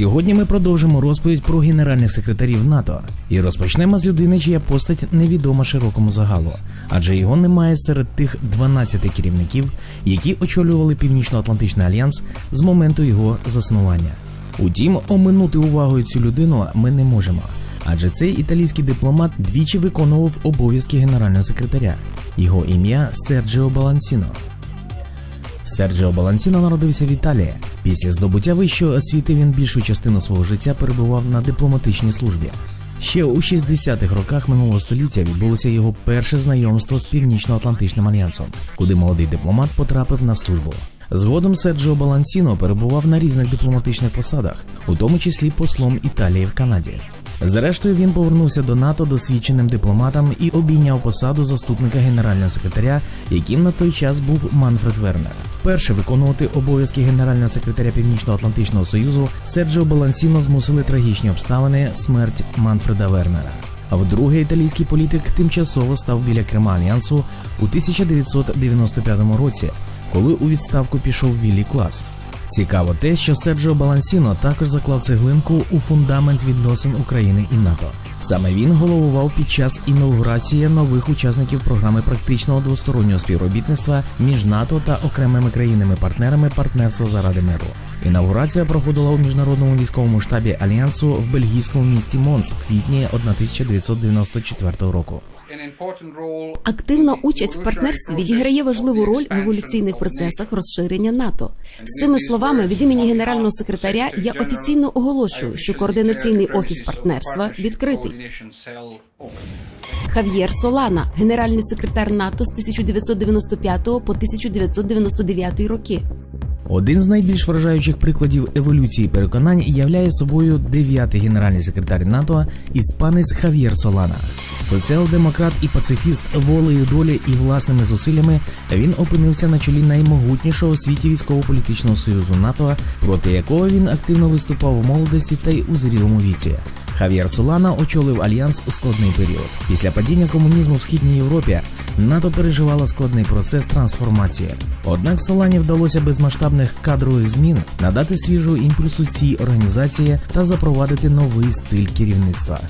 Сьогодні ми продовжимо розповідь про генеральних секретарів НАТО і розпочнемо з людини, чия постать невідома широкому загалу, адже його немає серед тих 12 керівників, які очолювали Північно-Атлантичний альянс з моменту його заснування. Утім, оминути увагою цю людину ми не можемо, адже цей італійський дипломат двічі виконував обов'язки генерального секретаря. Його ім'я Серджіо Балансіно. Серджіо Балансіно народився в Італії. Після здобуття вищої освіти він більшу частину свого життя перебував на дипломатичній службі. Ще у 60-х роках минулого століття відбулося його перше знайомство з Північно-Атлантичним альянсом, куди молодий дипломат потрапив на службу. Згодом Серджіо Балансіно перебував на різних дипломатичних посадах, у тому числі послом Італії в Канаді. Зрештою, він повернувся до НАТО досвідченим дипломатом і обійняв посаду заступника генерального секретаря, яким на той час був Манфред Вернер. Вперше виконувати обов'язки генерального секретаря Північно-Атлантичного союзу Серджіо Балансіно змусили трагічні обставини смерть Манфреда Вернера. А вдруге італійський політик тимчасово став біля Крима альянсу у 1995 році, коли у відставку пішов Віллі Клас. Цікаво те, що Серджо Балансіно також заклав цеглинку у фундамент відносин України і НАТО. Саме він головував під час інаугурації нових учасників програми практичного двостороннього співробітництва між НАТО та окремими країнами-партнерами партнерства заради миру. Інаугурація проходила у міжнародному військовому штабі альянсу в бельгійському місті Монс в квітні 1994 року. Активна участь в партнерстві відіграє важливу роль в еволюційних процесах розширення НАТО. З цими словами від імені генерального секретаря я офіційно оголошую, що координаційний офіс партнерства відкритий. Хав'єр Солана, генеральний секретар НАТО з 1995 по 1999 роки. Один з найбільш вражаючих прикладів еволюції переконань являє собою дев'ятий генеральний секретар НАТО іспанець Хав'єр Солана. Соціал-демократ і пацифіст волею долі і власними зусиллями він опинився на чолі наймогутнішого у світі військово-політичного союзу НАТО, проти якого він активно виступав в молодості та й у зрілому віці. Хав'єр Солана очолив альянс у складний період. Після падіння комунізму в східній Європі НАТО переживала складний процес трансформації. Однак Солані вдалося без масштабних кадрових змін надати свіжого імпульсу цій організації та запровадити новий стиль керівництва.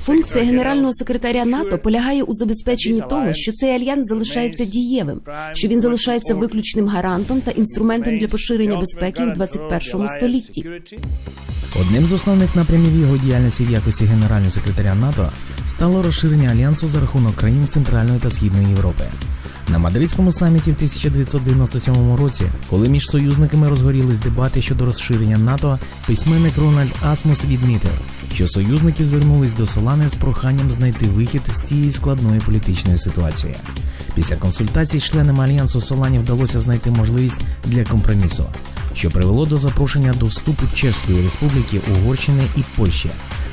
Функція генерального секретаря НАТО полягає у забезпеченні того, що цей альянс залишається дієвим, що він залишається виключним гарантом та інструментом для поширення безпеки у 21 столітті. Одним з основних напрямів його діяльності в якості генерального секретаря НАТО стало розширення альянсу за рахунок країн Центральної та Східної Європи. На мадридському саміті в 1997 році, коли між союзниками розгорілись дебати щодо розширення НАТО, письменник Рональд Асмус відмітив, що союзники звернулись до Солани з проханням знайти вихід з цієї складної політичної ситуації. Після консультацій з членами альянсу Солані вдалося знайти можливість для компромісу, що привело до запрошення до вступу Чеської республіки, Угорщини і Польщі.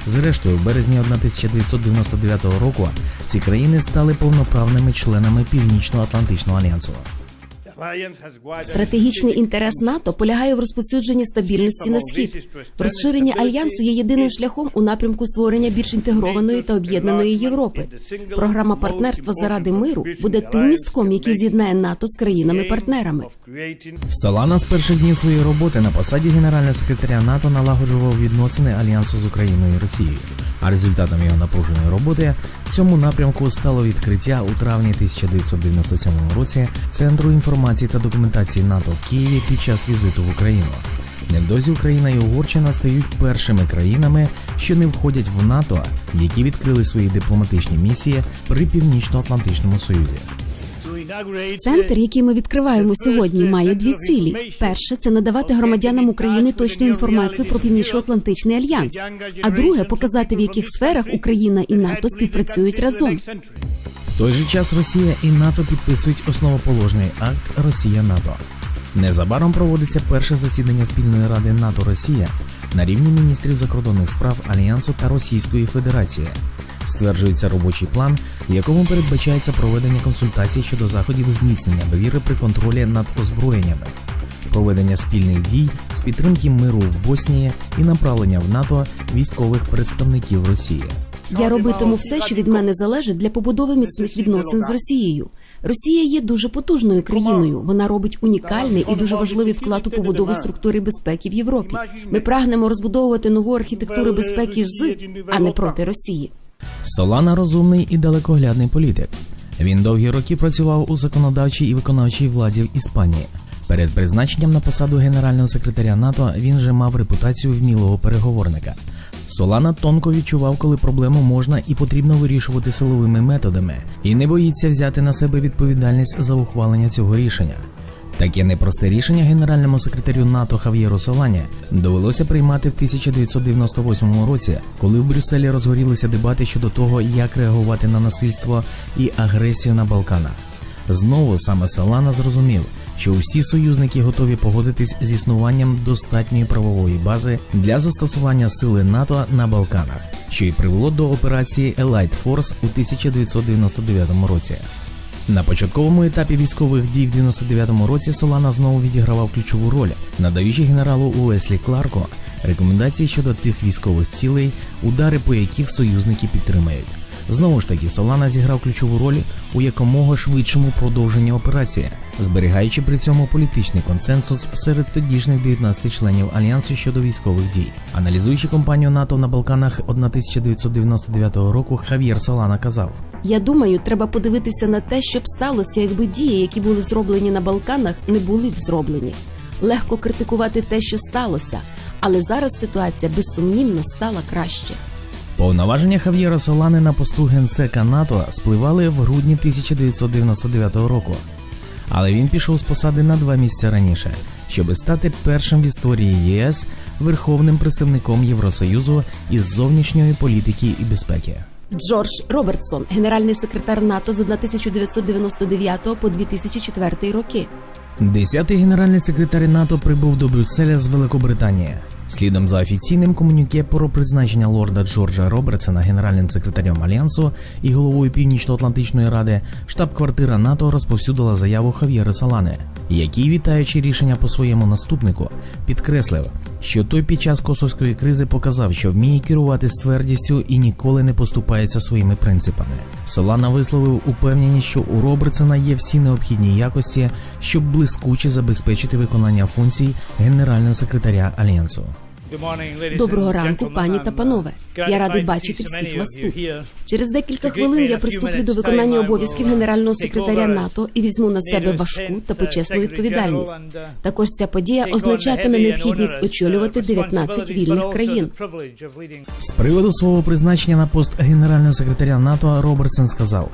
Зрештою, в березні 1999 року ці країни стали повноправними членами Північно-Атлантичного альянсу. Стратегічний інтерес НАТО полягає в розповсюдженні стабільності на схід. Розширення альянсу є єдиним шляхом у напрямку створення більш інтегрованої та об'єднаної Європи. Програма партнерства заради миру буде тим містком, який з'єднає НАТО з країнами-партнерами. Солана з перших днів своєї роботи на посаді генерального секретаря НАТО налагоджував відносини альянсу з Україною і Росією. А результатом його напруженої роботи в цьому напрямку стало відкриття у травні 1997 році центру інформації та документації НАТО в Києві під час візиту в Україну. Невдовзі Україна і Угорщина стають першими країнами, що не входять в НАТО, які відкрили свої дипломатичні місії при Північно-Атлантичному Союзі. Центр, який ми відкриваємо сьогодні, має дві цілі: перше це надавати громадянам України точну інформацію про північно-атлантичний альянс. А друге показати, в яких сферах Україна і НАТО співпрацюють разом. В той же час Росія і НАТО підписують основоположний акт Росія НАТО. Незабаром проводиться перше засідання спільної ради НАТО Росія на рівні міністрів закордонних справ Альянсу та Російської Федерації. Стверджується робочий план, в якому передбачається проведення консультацій щодо заходів зміцнення довіри при контролі над озброєннями, проведення спільних дій з підтримки миру в Боснії і направлення в НАТО військових представників Росії. Я робитиму все, що від мене залежить для побудови міцних відносин з Росією. Росія є дуже потужною країною. Вона робить унікальний і дуже важливий вклад у побудову структури безпеки в Європі. Ми прагнемо розбудовувати нову архітектуру безпеки з, а не проти Росії. Солана розумний і далекоглядний політик. Він довгі роки працював у законодавчій і виконавчій владі в Іспанії. Перед призначенням на посаду генерального секретаря НАТО він же мав репутацію вмілого переговорника. Солана тонко відчував, коли проблему можна і потрібно вирішувати силовими методами, і не боїться взяти на себе відповідальність за ухвалення цього рішення. Таке непросте рішення генеральному секретарю НАТО Хав'єру Солані довелося приймати в 1998 році, коли в Брюсселі розгорілися дебати щодо того, як реагувати на насильство і агресію на Балканах. Знову саме Солана зрозумів, що усі союзники готові погодитись з існуванням достатньої правової бази для застосування сили НАТО на Балканах, що й привело до операції Elite Force у 1999 році. На початковому етапі військових дій в 99-му році Солана знову відігравав ключову роль, надаючи генералу Уеслі Кларку рекомендації щодо тих військових цілей, удари по яких союзники підтримають. Знову ж таки, Солана зіграв ключову роль у якомога швидшому продовженні операції, зберігаючи при цьому політичний консенсус серед тодішніх 19 членів альянсу щодо військових дій. Аналізуючи кампанію НАТО на Балканах 1999 року, Хав'єр Солана казав. Я думаю, треба подивитися на те, що б сталося, якби дії, які були зроблені на Балканах, не були б зроблені. Легко критикувати те, що сталося, але зараз ситуація безсумнівно стала краще. Повноваження Хав'єра Солани на посту генсека НАТО спливали в грудні 1999 року. Але він пішов з посади на два місця раніше, щоби стати першим в історії ЄС верховним представником Євросоюзу із зовнішньої політики і безпеки. Джордж Робертсон, генеральний секретар НАТО з 1999 по 2004 роки. Десятий генеральний секретар НАТО прибув до Брюсселя з Великобританії. Слідом за офіційним комюніке про призначення лорда Джорджа Робертсона генеральним секретарем альянсу і головою Північно-Атлантичної ради, штаб-квартира НАТО розповсюдила заяву Хав'єра Салани, який, вітаючи рішення по своєму наступнику, підкреслив, що той під час косовської кризи показав, що вміє керувати з твердістю і ніколи не поступається своїми принципами. Солана висловив упевненість, що у Робертсона є всі необхідні якості, щоб блискуче забезпечити виконання функцій генерального секретаря альянсу. Доброго ранку, пані та панове. Я радий бачити всіх вас тут. Через декілька хвилин я приступлю до виконання обов'язків генерального секретаря НАТО і візьму на себе важку та почесну відповідальність. Також ця подія означатиме необхідність очолювати 19 вільних країн. З приводу свого призначення на пост генерального секретаря НАТО Робертсон сказав: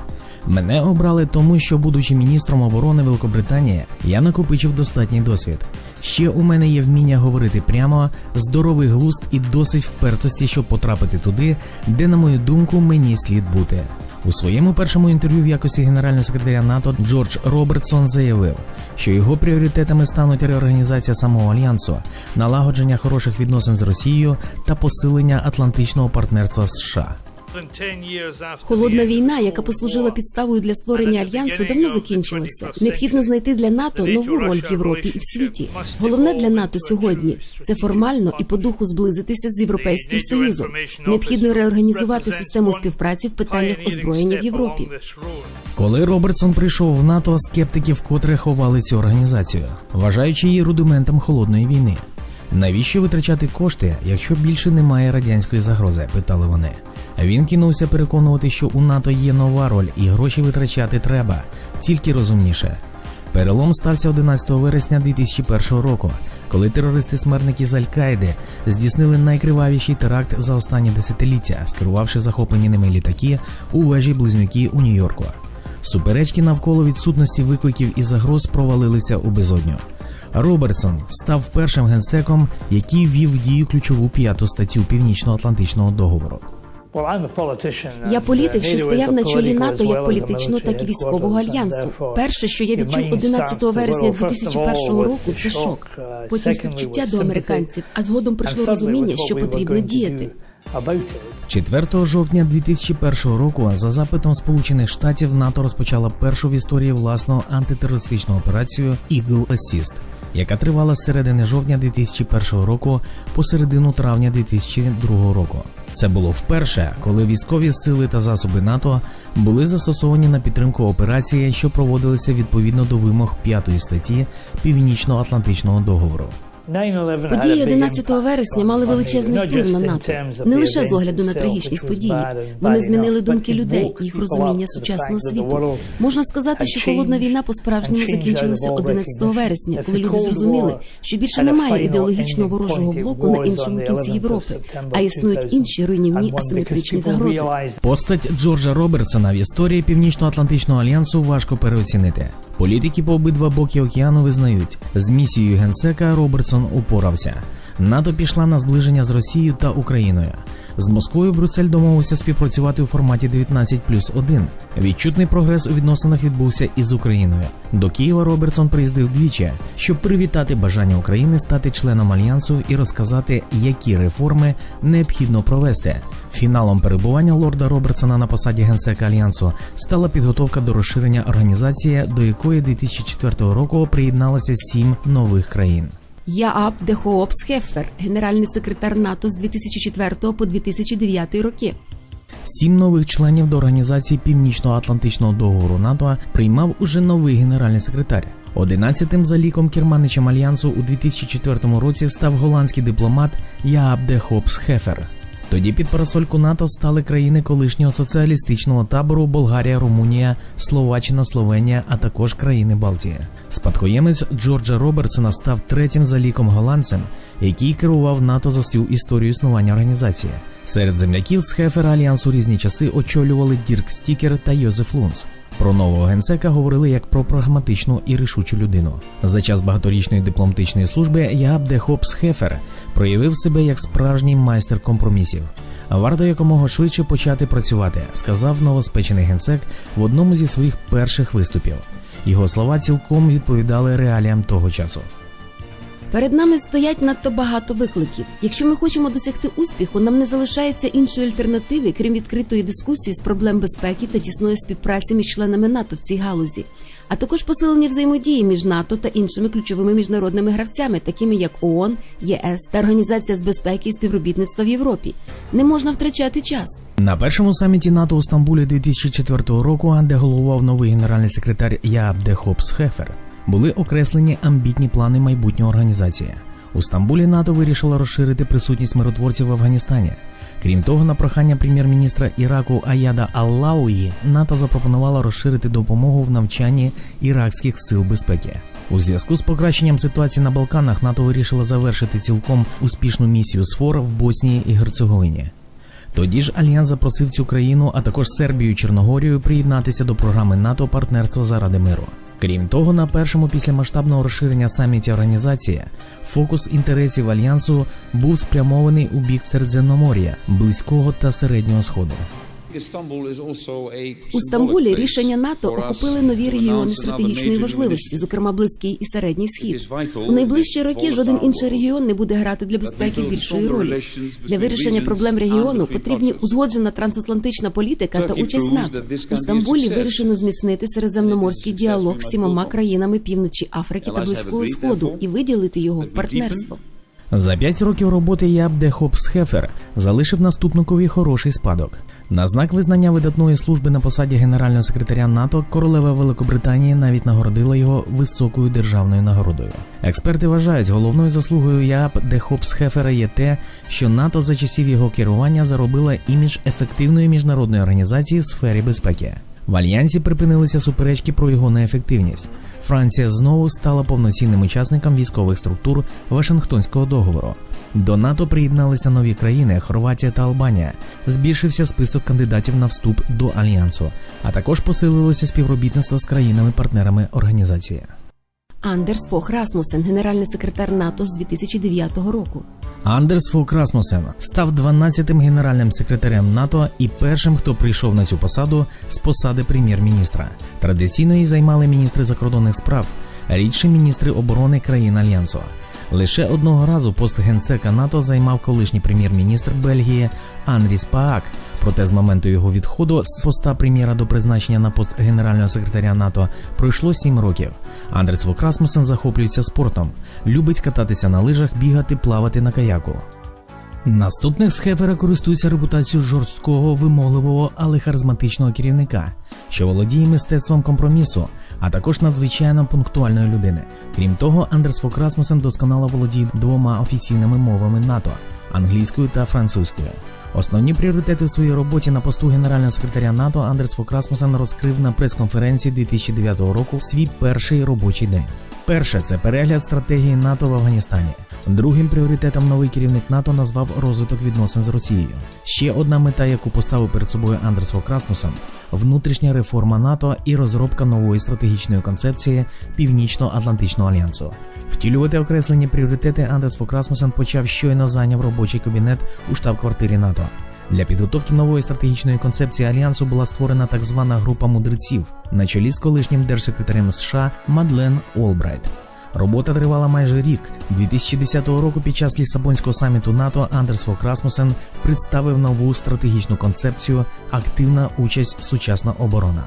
Мене обрали тому, що, будучи міністром оборони Великобританії, я накопичив достатній досвід. Ще у мене є вміння говорити прямо, здоровий глузд і досить впертості, щоб потрапити туди, де, на мою думку, мені слід бути. У своєму першому інтерв'ю в якості генерального секретаря НАТО Джордж Робертсон заявив, що його пріоритетами стануть реорганізація самого альянсу, налагодження хороших відносин з Росією та посилення Атлантичного партнерства США. Холодна війна, яка послужила підставою для створення альянсу, давно закінчилася. Необхідно знайти для НАТО нову роль в Європі і в світі. Головне для НАТО сьогодні це формально і по духу зблизитися з європейським союзом. Необхідно реорганізувати систему співпраці в питаннях озброєння в Європі. Коли Робертсон прийшов в НАТО, скептики вкотре ховали цю організацію, вважаючи її рудиментом холодної війни. Навіщо витрачати кошти, якщо більше немає радянської загрози? питали вони. Він кинувся переконувати, що у НАТО є нова роль і гроші витрачати треба, тільки розумніше. Перелом стався 11 вересня 2001 року, коли терористи-смертники з Аль-Каїди здійснили найкривавіший теракт за останні десятиліття, скерувавши захоплені ними літаки у вежі близнюки у Нью-Йорку. Суперечки навколо відсутності викликів і загроз провалилися у безодню. Робертсон став першим генсеком, який ввів в дію ключову п'яту статтю Північно-Атлантичного договору. Я політик, що стояв на чолі НАТО як політичного, так і військового альянсу. Перше, що я відчув 11 вересня 2001 року, це шок. Потім співчуття до американців, а згодом прийшло розуміння, що потрібно діяти. 4 жовтня 2001 року за запитом Сполучених Штатів НАТО розпочала першу в історії власну антитерористичну операцію Eagle Assist. Яка тривала з середини жовтня 2001 року по середину травня 2002 року. Це було вперше, коли військові сили та засоби НАТО були застосовані на підтримку операції, що проводилися відповідно до вимог 5 статті Північно-Атлантичного договору. Події 11 вересня мали величезний вплив на НАТО не лише з огляду на трагічність події. Вони змінили думки людей, їх розуміння сучасного світу. Можна сказати, що холодна війна по-справжньому закінчилася 11 вересня, коли люди зрозуміли, що більше немає ідеологічного ворожого блоку на іншому кінці Європи, а існують інші руйнівні асиметричні загрози. Постать Джорджа Робертсона в історії Північно-Атлантичного альянсу важко переоцінити. Політики по обидва боки океану визнають, з місією генсека Робертсон упорався. НАТО пішла на зближення з Росією та Україною. З Москвою Брюссель домовився співпрацювати у форматі 19 плюс 1. Відчутний прогрес у відносинах відбувся і з Україною. До Києва Робертсон приїздив двічі, щоб привітати бажання України стати членом альянсу і розказати, які реформи необхідно провести. Фіналом перебування лорда Робертсона на посаді генсека альянсу стала підготовка до розширення організації, до якої 2004 року приєдналося сім нових країн. Яап Дехоопс Хеффер, генеральний секретар НАТО з 2004 по 2009 роки. Сім нових членів до організації Північно-Атлантичного договору НАТО приймав уже новий генеральний секретар. Одинадцятим за ліком керманичем альянсу у 2004 році став голландський дипломат Яап де Хефер. Тоді під парасольку НАТО стали країни колишнього соціалістичного табору Болгарія, Румунія, Словаччина, Словенія, а також країни Балтії. Спадкоємець Джорджа Робертсона став третім за ліком голландцем, який керував НАТО за всю історію існування організації. Серед земляків з Хефера альянсу різні часи очолювали Дірк Стікер та Йозеф Лунц. Про нового генсека говорили як про прагматичну і рішучу людину. За час багаторічної дипломатичної служби Ябде Хопс Хефер проявив себе як справжній майстер компромісів. Варто якомога швидше почати працювати, сказав новоспечений генсек в одному зі своїх перших виступів. Його слова цілком відповідали реаліям того часу. Перед нами стоять надто багато викликів. Якщо ми хочемо досягти успіху, нам не залишається іншої альтернативи, крім відкритої дискусії з проблем безпеки та тісної співпраці між членами НАТО в цій галузі, а також посилення взаємодії між НАТО та іншими ключовими міжнародними гравцями, такими як ООН, ЄС та Організація з безпеки і співробітництва в Європі. Не можна втрачати час. На першому саміті НАТО у Стамбулі 2004 року, де головував новий генеральний секретар Яаб де Хопс Хефер, були окреслені амбітні плани майбутньої організації. У Стамбулі НАТО вирішило розширити присутність миротворців в Афганістані. Крім того, на прохання прем'єр-міністра Іраку Аяда Аллауї НАТО запропонувало розширити допомогу в навчанні іракських сил безпеки. У зв'язку з покращенням ситуації на Балканах НАТО вирішило завершити цілком успішну місію СФОР в Боснії і Герцеговині. Тоді ж альянс запросив цю країну, а також Сербію і Чорногорію приєднатися до програми НАТО партнерство заради миру. Крім того, на першому після масштабного розширення саміті організації фокус інтересів альянсу був спрямований у бік Середземномор'я, близького та середнього сходу. У Стамбулі рішення НАТО охопили нові регіони стратегічної важливості, зокрема близький і середній схід. У найближчі роки жоден інший регіон не буде грати для безпеки більшої ролі. Для вирішення проблем регіону потрібні узгоджена трансатлантична політика та участь НАТО. У Стамбулі вирішено зміцнити середземноморський діалог з сімома країнами півночі Африки та Близького Сходу і виділити його в партнерство. За п'ять років роботи Яб де Хопс Хефер залишив наступникові хороший спадок. На знак визнання видатної служби на посаді генерального секретаря НАТО королева Великобританії навіть нагородила його високою державною нагородою. Експерти вважають, головною заслугою Яб де Хопс Хефера є те, що НАТО за часів його керування заробила імідж ефективної міжнародної організації в сфері безпеки. В альянсі припинилися суперечки про його неефективність. Франція знову стала повноцінним учасником військових структур Вашингтонського договору. До НАТО приєдналися нові країни Хорватія та Албанія. Збільшився список кандидатів на вступ до альянсу, а також посилилося співробітництво з країнами-партнерами організації. Андерс Фох Расмусен, генеральний секретар НАТО з 2009 року. Андерс Фок Расмусен став 12-тим генеральним секретарем НАТО і першим, хто прийшов на цю посаду з посади прем'єр-міністра. Традиційно її займали міністри закордонних справ, рідше міністри оборони країн альянсу. Лише одного разу пост генсека НАТО займав колишній прем'єр-міністр Бельгії Анріс Паак, Проте з моменту його відходу з поста прем'єра до призначення на пост генерального секретаря НАТО пройшло 7 років. Андрес Расмусен захоплюється спортом, любить кататися на лижах, бігати, плавати на каяку. Наступник з Хефера користується репутацією жорсткого, вимогливого, але харизматичного керівника, що володіє мистецтвом компромісу, а також надзвичайно пунктуальної людини. Крім того, Андерс Фок Расмусен досконало володіє двома офіційними мовами НАТО англійською та французькою. Основні пріоритети в своїй роботі на посту генерального секретаря НАТО Андерс Фок Расмусен розкрив на прес-конференції 2009 року свій перший робочий день. Перше це перегляд стратегії НАТО в Афганістані. Другим пріоритетом новий керівник НАТО назвав розвиток відносин з Росією. Ще одна мета, яку поставив перед собою Андерс Вокрасмусен – внутрішня реформа НАТО і розробка нової стратегічної концепції Північно-Атлантичного альянсу. Втілювати окреслені пріоритети Андерс Вокрасмусен почав щойно зайняв робочий кабінет у штаб-квартирі НАТО. Для підготовки нової стратегічної концепції альянсу була створена так звана група мудреців на чолі з колишнім держсекретарем США Мадлен Олбрайт. Робота тривала майже рік. 2010 року під час Лісабонського саміту НАТО Андерс Фок Расмусен представив нову стратегічну концепцію Активна участь сучасна оборона.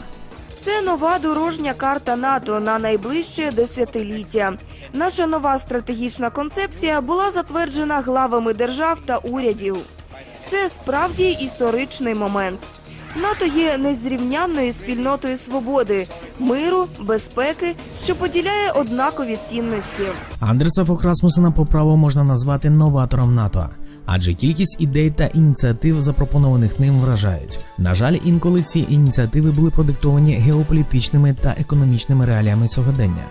Це нова дорожня карта НАТО на найближче десятиліття. Наша нова стратегічна концепція була затверджена главами держав та урядів. Це справді історичний момент. НАТО є незрівнянною спільнотою свободи, миру, безпеки, що поділяє однакові цінності. Андерса Фок Расмусена по праву можна назвати новатором НАТО. Адже кількість ідей та ініціатив, запропонованих ним, вражають. На жаль, інколи ці ініціативи були продиктовані геополітичними та економічними реаліями сьогодення.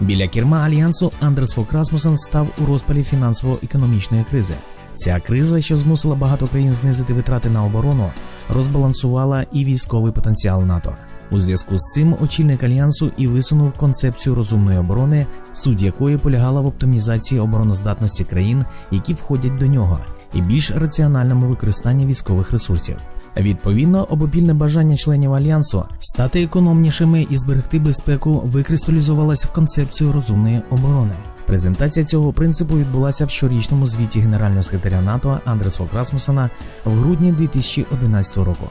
Біля керма альянсу Андерс Фок Расмусен став у розпалі фінансово-економічної кризи. Ця криза, що змусила багато країн знизити витрати на оборону, розбалансувала і військовий потенціал НАТО. У зв'язку з цим очільник альянсу і висунув концепцію розумної оборони, суть якої полягала в оптимізації обороноздатності країн, які входять до нього, і більш раціональному використанні військових ресурсів. Відповідно, обопільне бажання членів альянсу стати економнішими і зберегти безпеку викристалізувалося в концепцію розумної оборони. Презентація цього принципу відбулася в щорічному звіті генерального секретаря НАТО Андреса Фок в грудні 2011 року.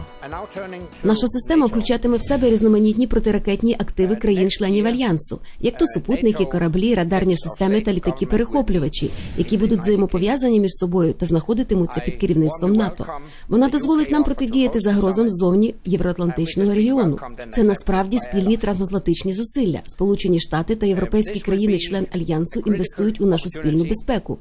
Наша система включатиме в себе різноманітні протиракетні активи країн-членів альянсу, як то супутники, кораблі, радарні системи та літаки-перехоплювачі, які будуть взаємопов'язані між собою та знаходитимуться під керівництвом НАТО. Вона дозволить нам протидіяти загрозам ззовні євроатлантичного регіону. Це насправді спільні трансатлантичні зусилля. Сполучені Штати та європейські країни-член альянсу інвестують у нашу спільну безпеку.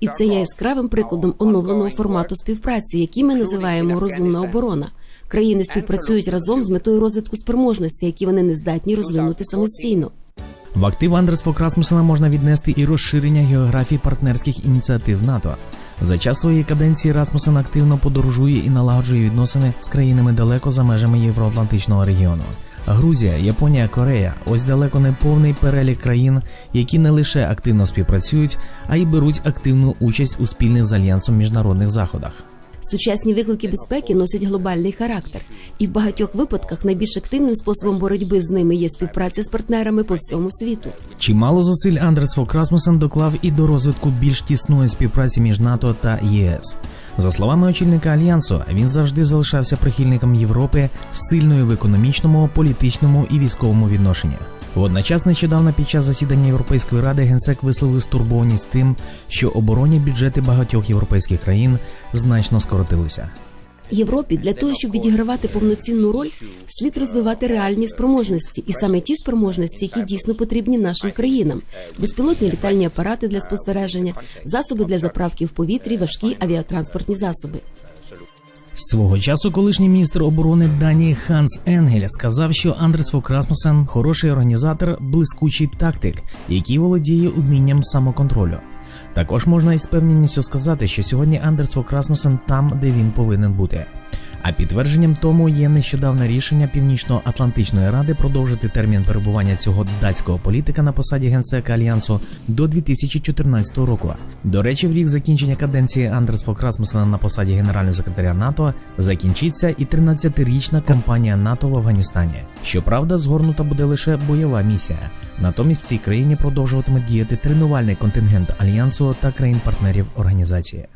І це є яскравим прикладом оновленого формату співпраці, який ми називаємо розумна оборона. Країни співпрацюють разом з метою розвитку спроможності, які вони не здатні розвинути самостійно. В актив Андерс Фок можна віднести і розширення географії партнерських ініціатив НАТО. За час своєї каденції Расмусен активно подорожує і налагоджує відносини з країнами далеко за межами Євроатлантичного регіону. Грузія, Японія, Корея ось далеко не повний перелік країн, які не лише активно співпрацюють, а й беруть активну участь у спільних з альянсом міжнародних заходах. Сучасні виклики безпеки носять глобальний характер, і в багатьох випадках найбільш активним способом боротьби з ними є співпраця з партнерами по всьому світу. Чимало зусиль Андрес Фок Расмусен доклав і до розвитку більш тісної співпраці між НАТО та ЄС. За словами очільника альянсу, він завжди залишався прихильником Європи сильною в економічному, політичному і військовому відношенні. Водночас, нещодавно під час засідання Європейської ради генсек висловив стурбованість тим, що оборонні бюджети багатьох європейських країн значно скоротилися. Європі для того, щоб відігравати повноцінну роль, слід розвивати реальні спроможності, і саме ті спроможності, які дійсно потрібні нашим країнам: безпілотні літальні апарати для спостереження, засоби для заправки в повітрі, важкі авіатранспортні засоби. Свого часу колишній міністр оборони Данії Ханс Енгель сказав, що Андрес Фокрасмусен – хороший організатор, блискучий тактик, який володіє умінням самоконтролю. Також можна із певністю сказати, що сьогодні Андерс Фокрасмусен там, де він повинен бути. А підтвердженням тому є нещодавне рішення Північно-Атлантичної ради продовжити термін перебування цього датського політика на посаді генсека альянсу до 2014 року. До речі, в рік закінчення каденції Андерс Фокрасмусена на посаді генерального секретаря НАТО закінчиться і 13-річна кампанія НАТО в Афганістані. Щоправда, згорнута буде лише бойова місія. Натомість в цій країні продовжуватиме діяти тренувальний контингент альянсу та країн-партнерів організації.